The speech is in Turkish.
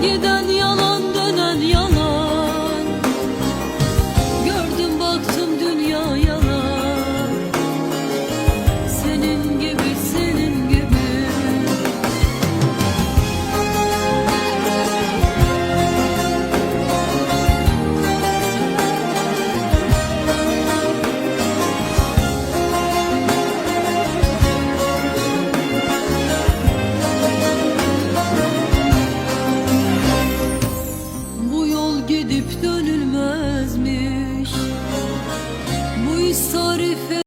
Giden yalan gidip dönülmezmiş. Bu isarife